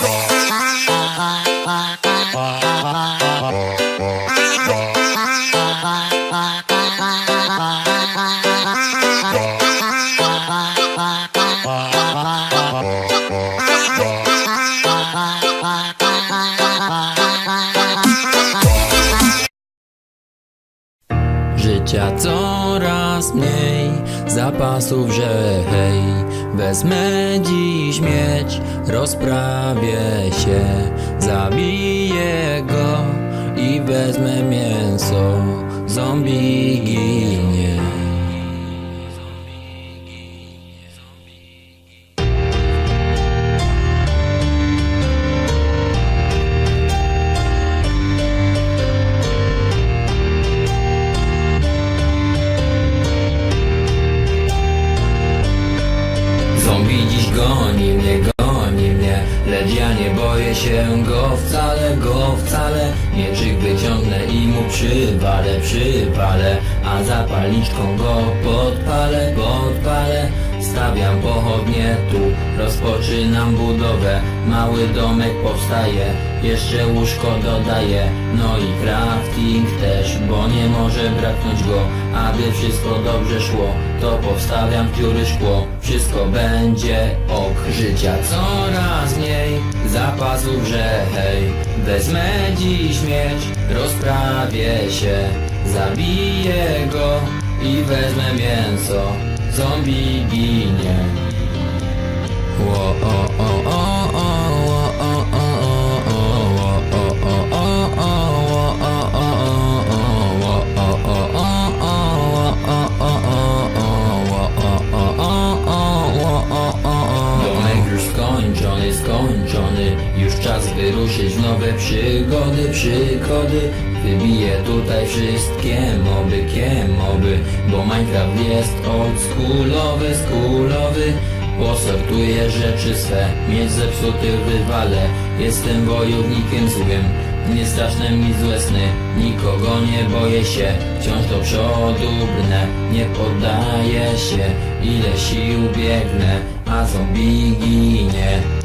Bye. Życia coraz mniej, zapasów, że hej Wezmę dziś mieć, rozprawię się Zabiję go i wezmę mięso Zombie Zombie dziś goni mnie, goni mnie. Lecz ja nie boję się go wcale, go wcale. Mieczyk wyciągnę i mu przywalę, przywalę. A zapalniczką go podpalę, podpalę Stawiam pochodnie tu, rozpoczynam budowę Mały domek powstaje, jeszcze łóżko dodaję. No i crafting też, bo nie może braknąć go. Aby wszystko dobrze szło, to powstawiam pióry szkło. Wszystko będzie ok, życia. Coraz mniej Zapasów, że hej Wezmę dziś miecz, rozprawię się Zabiję go i wezmę mięso зомбі гіня wyruszyć nowe przygody, przygody Wybiję tutaj wszystkie moby, kiemoby Bo Minecraft jest oldschoolowy, schoolowy. Posortuję rzeczy swe, mieć zepsutych wywalę Jestem wojownikiem złym, nie straszne mi złe sny. Nikogo nie boję się, wciąż do przodu brnę. Nie poddaję się, ile sił biegnę A zombie ginie